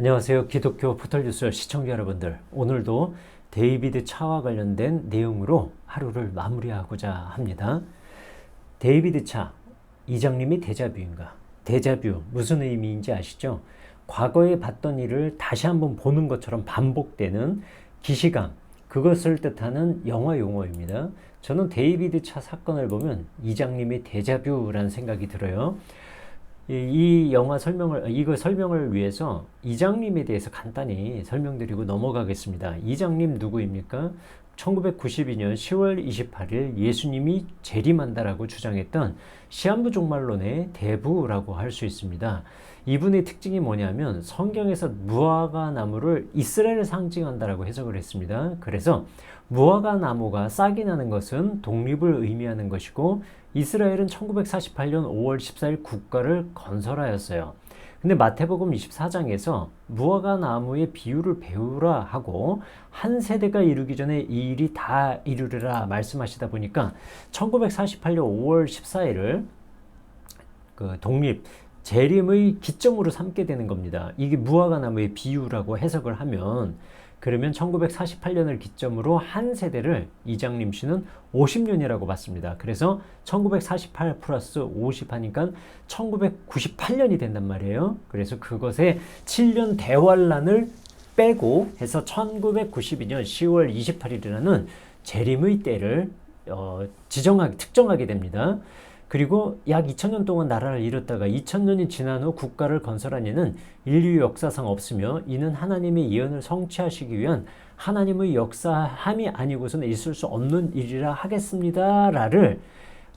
안녕하세요. 기독교 포털뉴스 시청자 여러분들. 오늘도 데이비드 차와 관련된 내용으로 하루를 마무리하고자 합니다. 데이비드 차, 이장님이 데자뷰인가? 데자뷰, 무슨 의미인지 아시죠? 과거에 봤던 일을 다시 한번 보는 것처럼 반복되는 기시감, 그것을 뜻하는 영화 용어입니다. 저는 데이비드 차 사건을 보면 이장님의 데자뷰라는 생각이 들어요. 이, 이 영화 설명을 이거 설명을 위해서 이장님에 대해서 간단히 설명드리고 넘어가겠습니다. 이장님 누구입니까? 1992년 10월 28일 예수님이 재림한다라고 주장했던 시한부 종말론의 대부라고 할 수 있습니다. 이분의 특징이 뭐냐면 성경에서 무화과 나무를 이스라엘을 상징한다라고 해석을 했습니다. 그래서 무화과 나무가 싹이 나는 것은 독립을 의미하는 것이고 이스라엘은 1948년 5월 14일 국가를 건설하였어요. 근데 마태복음 24장에서 무화과 나무의 비유를 배우라 하고 한 세대가 이루기 전에 이 일이 다 이루리라 말씀하시다 보니까 1948년 5월 14일을 그 독립 재림의 기점으로 삼게 되는 겁니다. 이게 무화과 나무의 비유라고 해석을 하면 그러면 1948년을 기점으로 한 세대를 이장님 씨는 50년이라고 봤습니다. 그래서 1948 플러스 50 하니까 1998년이 된단 말이에요. 그래서 그것에 7년 대환란을 빼고 해서 1992년 10월 28일이라는 재림의 때를 어, 지정하게 특정하게 됩니다. 그리고 약 2000년 동안 나라를 잃었다가 2000년이 지난 후 국가를 건설한 이는 인류 역사상 없으며 이는 하나님의 예언을 성취하시기 위한 하나님의 역사함이 아니고서는 있을 수 없는 일이라 하겠습니다라를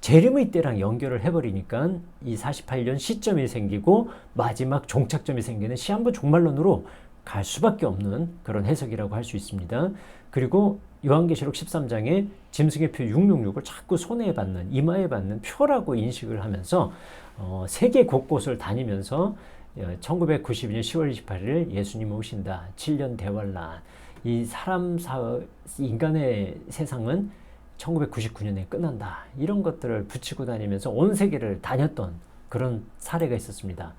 재림의 때랑 연결을 해버리니까 이 48년 시점이 생기고 마지막 종착점이 생기는 시한부 종말론으로 갈 수밖에 없는 그런 해석이라고 할 수 있습니다. 그리고 요한계시록 13장에 짐승의 표 666을 자꾸 손에 받는 이마에 받는 표라고 인식을 하면서 어, 세계 곳곳을 다니면서 1992년 10월 28일 예수님 오신다. 7년 대환란. 이 사람 사 인간의 세상은 1999년에 끝난다. 이런 것들을 붙이고 다니면서 온 세계를 다녔던 그런 사례가 있었습니다.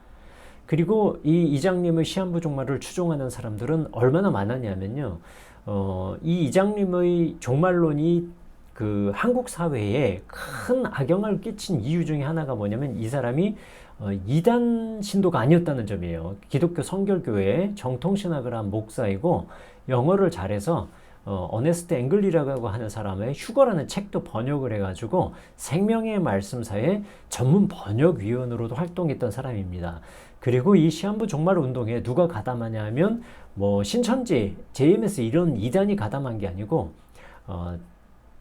그리고 이 이장님의 시한부 종말을 추종하는 사람들은 얼마나 많았냐면요. 어, 이 이장님의 종말론이 그 한국 사회에 큰 악영향을 끼친 이유 중에 하나가 뭐냐면 이 사람이 어, 이단 신도가 아니었다는 점이에요. 기독교 성결교회 정통 신학을 한 목사이고 영어를 잘해서 어, 어네스트 앵글리라고 하는 사람의 휴거라는 책도 번역을 해가지고 생명의 말씀사의 전문 번역위원으로도 활동했던 사람입니다. 그리고 이 시한부 종말 운동에 누가 가담하냐 하면 뭐 신천지, JMS 이런 이단이 가담한 게 아니고 어,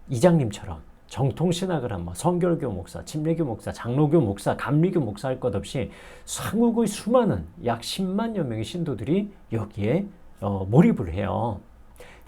이장님처럼 정통 신학을 한뭐 성결교 목사, 침례교 목사, 장로교 목사, 감리교 목사 할 것 없이 한국의 수많은 약 10만여 명의 신도들이 여기에 어, 몰입을 해요.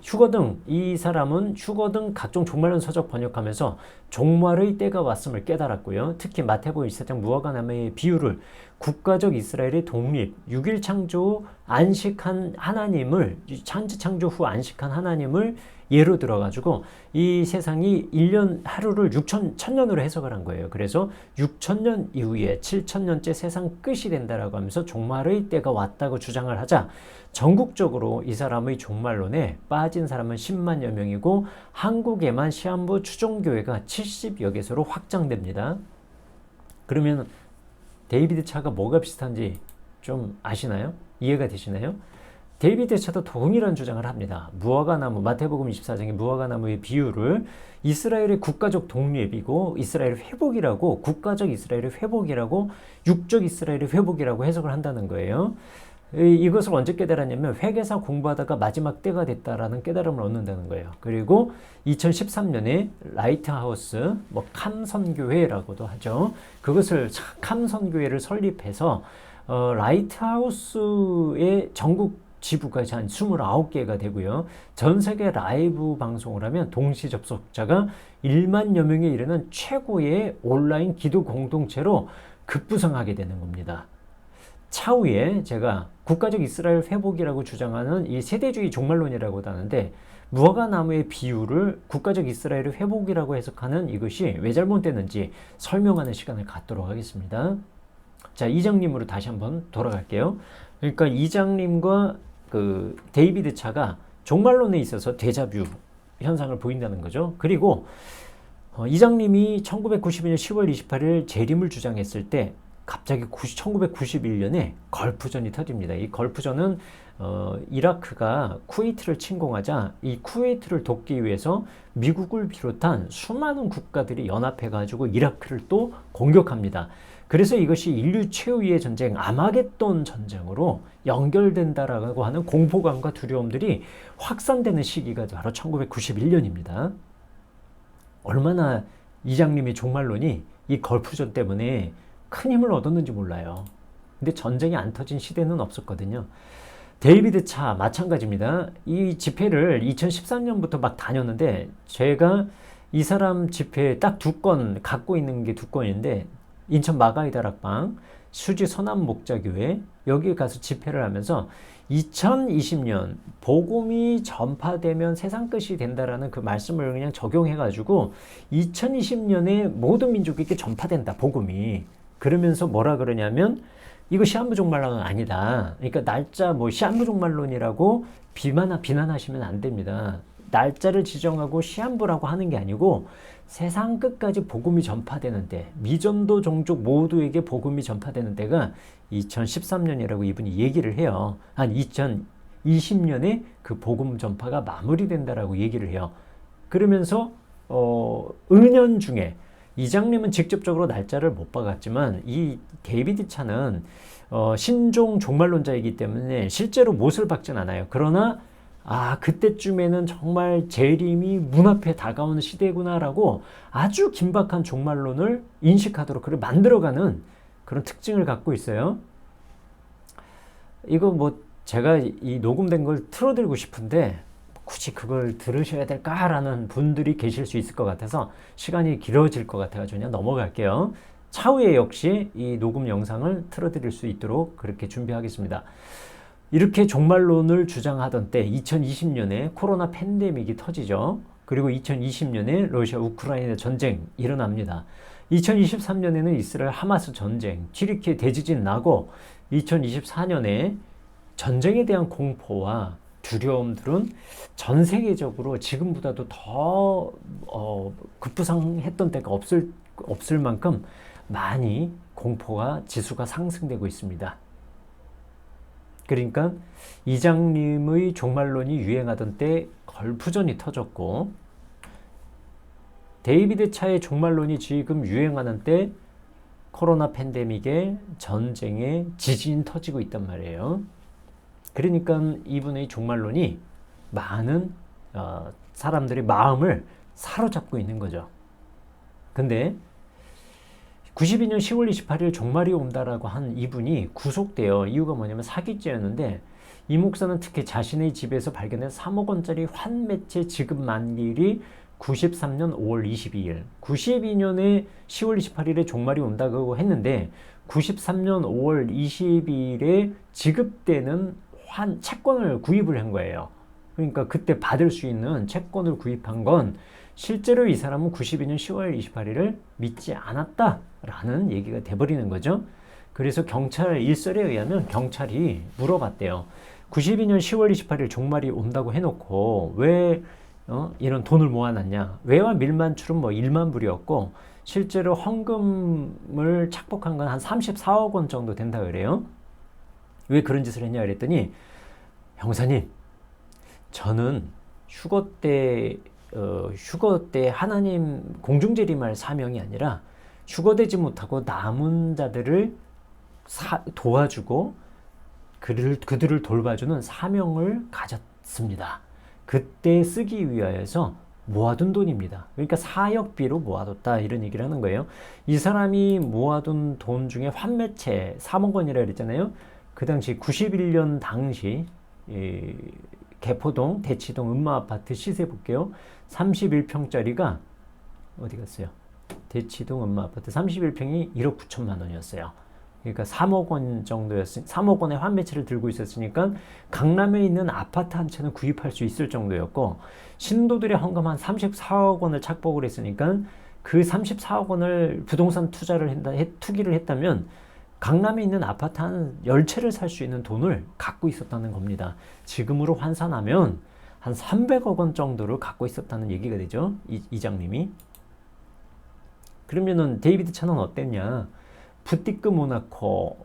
휴거 등 이 사람은 휴거 등 각종 종말론 서적 번역하면서 종말의 때가 왔음을 깨달았고요. 특히 마태복음 24장 무화과 나무의 비유를 국가적 이스라엘의 독립, 6일 창조 안식한 하나님을 창지 창조 후 안식한 하나님을 예로 들어 가지고 이 세상이 1년 하루를 6천 천년으로 해석을 한 거예요. 그래서 6천 년 이후에 7천 년째 세상 끝이 된다라고 하면서 종말의 때가 왔다고 주장을 하자 전국적으로 이 사람의 종말론에 빠진 사람은 10만여 명이고 한국에만 시한부 추종교회가 70여 개소로 확장됩니다. 그러면 데이비드 차가 뭐가 비슷한지 좀 아시나요? 이해가 되시나요? 데이비드 차도 동일한 주장을 합니다. 무화과 나무, 마태복음 24장의 무화과 나무의 비유를 이스라엘의 국가적 독립이고 이스라엘 회복이라고 국가적 이스라엘의 회복이라고 육적 이스라엘의 회복이라고 해석을 한다는 거예요. 이것을 언제 깨달았냐면 회계사 공부하다가 마지막 때가 됐다라는 깨달음을 얻는다는 거예요. 그리고 2013년에 라이트하우스 뭐 캄선교회라고도 하죠. 그것을 캄선교회를 설립해서 어, 라이트하우스의 전국 지부가 한 29개가 되고요. 전 세계 라이브 방송을 하면 동시 접속자가 1만여 명에 이르는 최고의 온라인 기도 공동체로 급부상하게 되는 겁니다. 차후에 제가 국가적 이스라엘 회복이라고 주장하는 이 세대주의 종말론이라고도 하는데 무화과 나무의 비유를 국가적 이스라엘의 회복이라고 해석하는 이것이 왜 잘못됐는지 설명하는 시간을 갖도록 하겠습니다. 자, 이장님으로 다시 한번 돌아갈게요. 그러니까 이장님과 그 데이비드 차가 종말론에 있어서 데자뷰 현상을 보인다는 거죠. 그리고 어, 이장님이 1992년 10월 28일 재림을 주장했을 때 갑자기 90, 1991년에 걸프전이 터집니다. 이 걸프전은 어, 이라크가 쿠웨이트를 침공하자 이 쿠웨이트를 돕기 위해서 미국을 비롯한 수많은 국가들이 연합해가지고 이라크를 또 공격합니다. 그래서 이것이 인류 최후의 전쟁 아마겟돈 전쟁으로 연결된다라고 하는 공포감과 두려움들이 확산되는 시기가 바로 1991년입니다. 얼마나 이장님의 종말론이 이 걸프전 때문에 큰 힘을 얻었는지 몰라요. 근데 전쟁이 안 터진 시대는 없었거든요. 데이비드 차 마찬가지입니다. 이 집회를 2013년부터 막 다녔는데 제가 이 사람 집회 딱 두 건 갖고 있는 게 두 건인데 인천 마가이 다락방 수지 선암 목자교회 여기에 가서 집회를 하면서 2020년 복음이 전파되면 세상 끝이 된다라는 그 말씀을 그냥 적용해 가지고 2020년에 모든 민족에게 전파된다 복음이 그러면서 뭐라 그러냐면 이거 시한부 종말론은 아니다. 그러니까 날짜 뭐 시한부 종말론이라고 비만 비난하시면 안 됩니다. 날짜를 지정하고 시한부라고 하는 게 아니고 세상 끝까지 복음이 전파되는 때, 미전도 종족 모두에게 복음이 전파되는 때가 2013년이라고 이분이 얘기를 해요. 한 2020년에 그 복음 전파가 마무리된다라고 얘기를 해요. 그러면서 어, 은연 중에 이장님은 직접적으로 날짜를 못 박았지만 이 데이비드 차는 어, 신종 종말론자이기 때문에 실제로 못을 박진 않아요. 그러나 아, 그때쯤에는 정말 재림이 문 앞에 다가오는 시대구나라고 아주 긴박한 종말론을 인식하도록 그를 만들어가는 그런 특징을 갖고 있어요. 이거 뭐 제가 이 녹음된 걸 틀어드리고 싶은데 굳이 그걸 들으셔야 될까라는 분들이 계실 수 있을 것 같아서 시간이 길어질 것 같아가지고 그냥 넘어갈게요. 차후에 역시 이 녹음 영상을 틀어드릴 수 있도록 그렇게 준비하겠습니다. 이렇게 종말론을 주장하던 때 2020년에 코로나 팬데믹이 터지죠. 그리고 2020년에 러시아 우크라이나 전쟁 일어납니다. 2023년에는 이스라엘 하마스 전쟁, 튀르키예 대지진 나고 2024년에 전쟁에 대한 공포와 두려움들은 전 세계적으로 지금보다도 더 어, 급부상했던 때가 없을 없을 만큼 많이 공포가 지수가 상승되고 있습니다. 그러니까 이장님의 종말론이 유행하던 때 걸프전이 터졌고 데이비드 차의 종말론이 지금 유행하는 때 코로나 팬데믹에 전쟁에 지진 터지고 있단 말이에요. 그러니까 이분의 종말론이 많은 어, 사람들의 마음을 사로잡고 있는 거죠. 근데 92년 10월 28일 종말이 온다라고 한 이분이 구속되어 이유가 뭐냐면 사기죄였는데 이 목사는 특히 자신의 집에서 발견된 3억 원짜리 환매체 지급 만기일이 93년 5월 22일, 92년에 10월 28일에 종말이 온다고 했는데 93년 5월 22일에 지급되는 환 채권을 구입을 한 거예요. 그러니까 그때 받을 수 있는 채권을 구입한 건 실제로 이 사람은 92년 10월 28일을 믿지 않았다라는 얘기가 돼버리는 거죠. 그래서 경찰 일설에 의하면 경찰이 물어봤대요. 92년 10월 28일 종말이 온다고 해놓고 왜 어? 이런 돈을 모아놨냐? 외화 밀만출은 뭐 1만 불이었고 실제로 헌금을 착복한 건 한 34억 원 정도 된다 그래요. 왜 그런 짓을 했냐 그랬더니 형사님 저는 휴거 때 어, 휴거 때 하나님 공중재림할 사명이 아니라 휴거되지 못하고 남은 자들을 사, 도와주고 그를, 그들을 돌봐주는 사명을 가졌습니다. 그때 쓰기 위하여서 모아둔 돈입니다. 그러니까 사역비로 모아뒀다 이런 얘기를 하는 거예요. 이 사람이 모아둔 돈 중에 환매채 3억 원이라 그랬잖아요. 그 당시 91년 당시 이 개포동 대치동 음마아파트 시세 볼게요. 31평짜리가 어디 갔어요? 대치동 음마아파트 31평이 1억 9천만 원이었어요. 그러니까 3억 원 정도였으니 3억 원의 환매체를 들고 있었으니까 강남에 있는 아파트 한 채는 구입할 수 있을 정도였고 신도들의 헌금 한 34억 원을 착복을 했으니까 그 34억 원을 부동산 투자를 했다, 투기를 했다면 강남에 있는 아파트 한 10채를 살 수 있는 돈을 갖고 있었다는 겁니다. 지금으로 환산하면 한 300억 원 정도를 갖고 있었다는 얘기가 되죠. 이, 이장님이. 그러면은 데이비드 차는 어땠냐? 부티크 모나코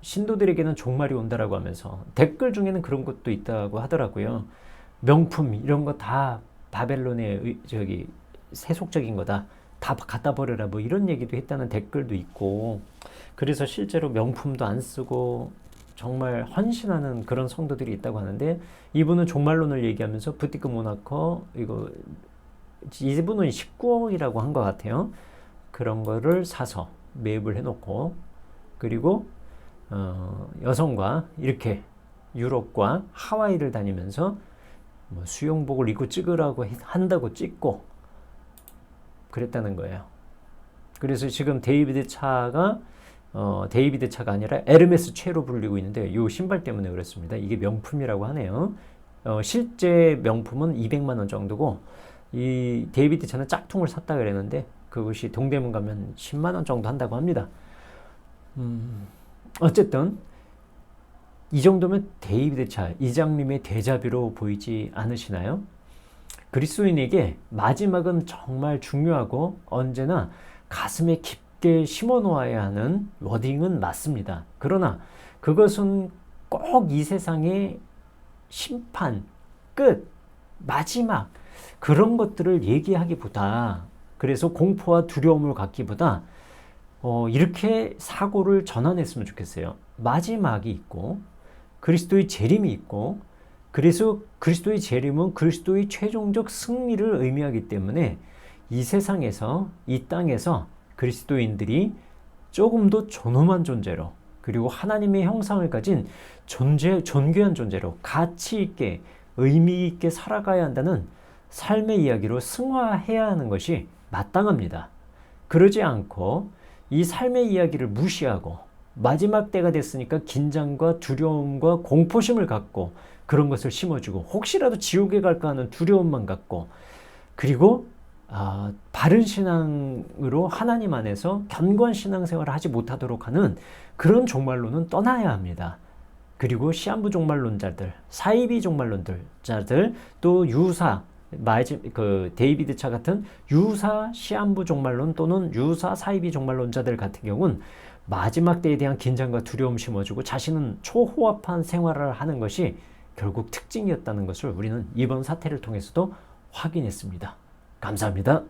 신도들에게는 종말이 온다라고 하면서 댓글 중에는 그런 것도 있다고 하더라고요. 명품 이런 거 다 바벨론의 의- 저기 세속적인 거다. 다 갖다 버려라 뭐 이런 얘기도 했다는 댓글도 있고 그래서 실제로 명품도 안 쓰고 정말 헌신하는 그런 성도들이 있다고 하는데 이분은 종말론을 얘기하면서 부티크 모나코 이거 이분은 19억이라고 한 것 같아요. 그런 거를 사서 매입을 해놓고 그리고 어, 여성과 이렇게 유럽과 하와이를 다니면서 뭐 수영복을 입고 찍으라고 해- 한다고 찍고 그랬다는 거예요. 그래서 지금 데이비드 차가 어, 데이비드 차가 아니라 에르메스 채로 불리고 있는데 이 신발 때문에 그렇습니다. 이게 명품이라고 하네요. 어, 실제 명품은 200만 원 정도고 이 데이비드 차는 짝퉁을 샀다 그랬는데 그것이 동대문 가면 10만 원 정도 한다고 합니다. 음, 어쨌든 이 정도면 데이비드 차 이장님의 대자비로 보이지 않으시나요? 그리스도인에게 마지막은 정말 중요하고 언제나 가슴에 깊게 심어 놓아야 하는 워딩은 맞습니다. 그러나 그것은 꼭 이 세상의 심판, 끝, 마지막 그런 것들을 얘기하기보다 그래서 공포와 두려움을 갖기보다 어, 이렇게 사고를 전환했으면 좋겠어요. 마지막이 있고 그리스도의 재림이 있고 그래서 그리스도의 재림은 그리스도의 최종적 승리를 의미하기 때문에 이 세상에서 이 땅에서 그리스도인들이 조금 더 존엄한 존재로 그리고 하나님의 형상을 가진 존재 존귀한 존재로 가치 있게 의미 있게 살아가야 한다는 삶의 이야기로 승화해야 하는 것이 마땅합니다. 그러지 않고 이 삶의 이야기를 무시하고 마지막 때가 됐으니까 긴장과 두려움과 공포심을 갖고 그런 것을 심어주고 혹시라도 지옥에 갈까 하는 두려움만 갖고 그리고 아, 바른 신앙으로 하나님 안에서 견고한 신앙생활을 하지 못하도록 하는 그런 종말론은 떠나야 합니다. 그리고 시한부 종말론자들, 사이비 종말론자들, 또 유사 마지 그 데이비드 차 같은 유사 시한부 종말론 또는 유사 사이비 종말론자들 같은 경우는 마지막 때에 대한 긴장과 두려움 심어주고 자신은 초호합한 생활을 하는 것이 결국 특징이었다는 것을 우리는 이번 사태를 통해서도 확인했습니다. 감사합니다.